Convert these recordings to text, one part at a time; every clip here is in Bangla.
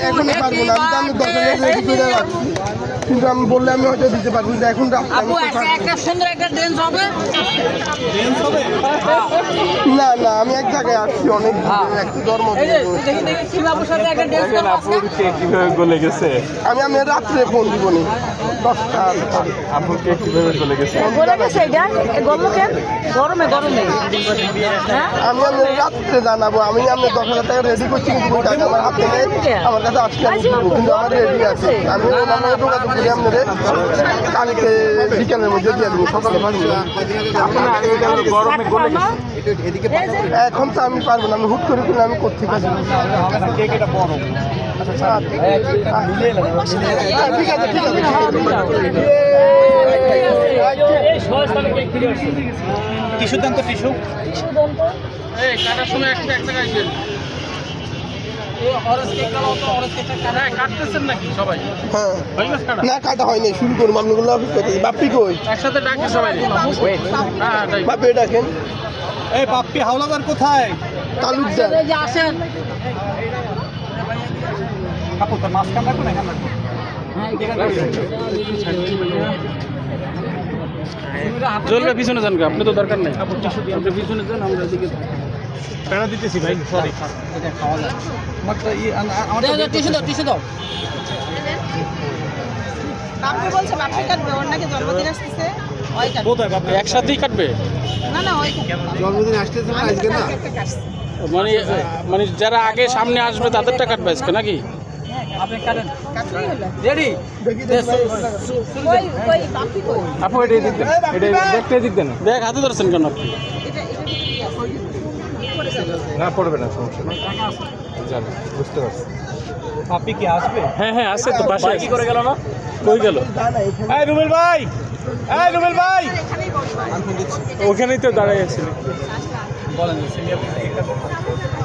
এখনই পারব না আমি তো আমি দশ হাজার রেডি করে রাখছি কিন্তু আমি বললে আমি হয়তো দিতে পারব কিন্তু এখন না না আমি এক জায়গায় আসছি অনেক দূরে, একটা জন্ম এই যে দেখি দেখি সীমাপুর সাথে একটা ড্যান্স করব আজকে। আপুকে কীভাবে গলে গেছে? আমি আমি রাত্রে ফোন দিব নি। দশটা আপুকে কীভাবে গলে গেছে? বলে গেছে এটা? এ গরমে গরমে। হ্যাঁ? আমি আমি রাত্রে জানাব। আমি আমি দশ হাজার টাকা রেডি করছি কিন্তু টাকা আমার হাতে নেই আমার কাছে আমি দিব কিন্তু আমার রেডি আছে আমি আমার যোগাযোগ করি আপনাদের কালকে বিকেলের মধ্যে দিয়ে দেবো সকালে এখন তো আমি পারব না আমি হুট করে কিনে আমি করতে পারি হ্যাঁ, ঠিক আছে ঠিক আছে টিস্যু দেন তো টিস্যু হ্যাঁ না কাটা হয়নি শুরু করব আপনাগুলো বাপ্পি কই? একসাথে ডাকি সবাই হ্যাঁ ডাকেন। এই বাপ্পি হাওলাদার কোথায়? তালুকদার। আসেন। তোর এখানে পিছনে যান আপনি তো দরকার নেই। আপনি পিছনে যান আমরা এদিকে যাই। প্যারা দিতেছি ভাই সরি দাও, দাও, টিস্যু দাও টিস্যু দাও বাপ্পি বলছে বাপ্পি কাটবে ওর নাকি জন্মদিন আসতেছে ওই কাটবে কোথায় বাপ্পি একসাথেই কাটবে না না ওই জন্মদিন আসতেছে না আজকে না মানে মানে যারা আগে সামনে আসবে তাদেরটা কাটবে আজকে নাকি আপনি কাটেন রেডি ওই ওই বাপ্পি কই আপু এটা দেখতে দিক দেন দেখ হাতে ধরছেন কেন আপনি না পড়বে না সমস্যা না যাবে বুঝতে পারছি। বাপ্পি কি আসবে? হ্যাঁ হ্যাঁ আছে তো পাশে কি করে গেল না? কই গেল? এই রুবেল ভাই! এই রুবেল ভাই! ওখানেই তো দাঁড়াই আছিল বলেন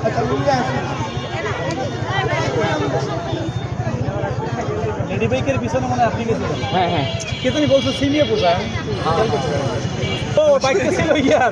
আচ্ছা লেডি বাইকের পিছনে মনে হয় আপনি গেছিলেন। হ্যাঁ হ্যাঁ। কে তুমি বলছো সিমিয়ে পোষা ও বাইকটা ছিল ইয়ার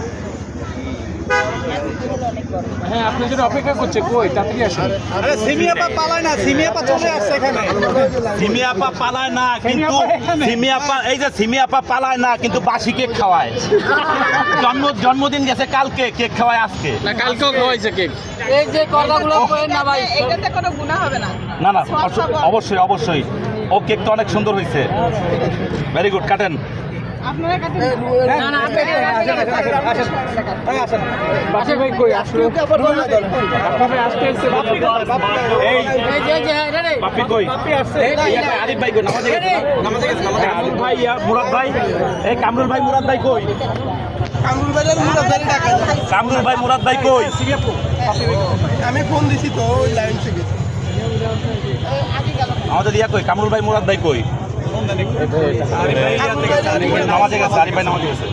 হ্যাঁ আপনি যেটা অপেক্ষা করছে কই? তাড়াতাড়ি আসুন। আরে সিমিয়াপা পালায় না সিমিয়াপা চলে আসছে এখানে। সিমিয়াপা পালায় না কিন্তু সিমিয়াপা এই যে সিমিয়াপা পালায় না কিন্তু বাসি কেক খাওয়ায়। জন্ম জন্মদিন গেছে কালকে কেক খাওয়ায় আজকে। না কালকেও খাওয়াইছে কেক। এই যে কথাগুলো করেন না ভাই। এটাতে কোনো গুণা হবে না। না না অবশ্যই অবশ্যই ও কেকটা অনেক সুন্দর হয়েছে ভেরি গুড কাটেন। ইয়া কামরুল ভাই মুরাদ ভাই। এই কামরুল ভাই মুরাদ ভাই কই? কামরুল ভাই মুরাদ ভাই কই? আমি ফোন দিছি তো লাইন থেকে। আমাদের ইয়া কই? কামরুল ভাই মুরাদ ভাই কই? নামাজে গেছে আরিফ ভাই নামাজে গেছে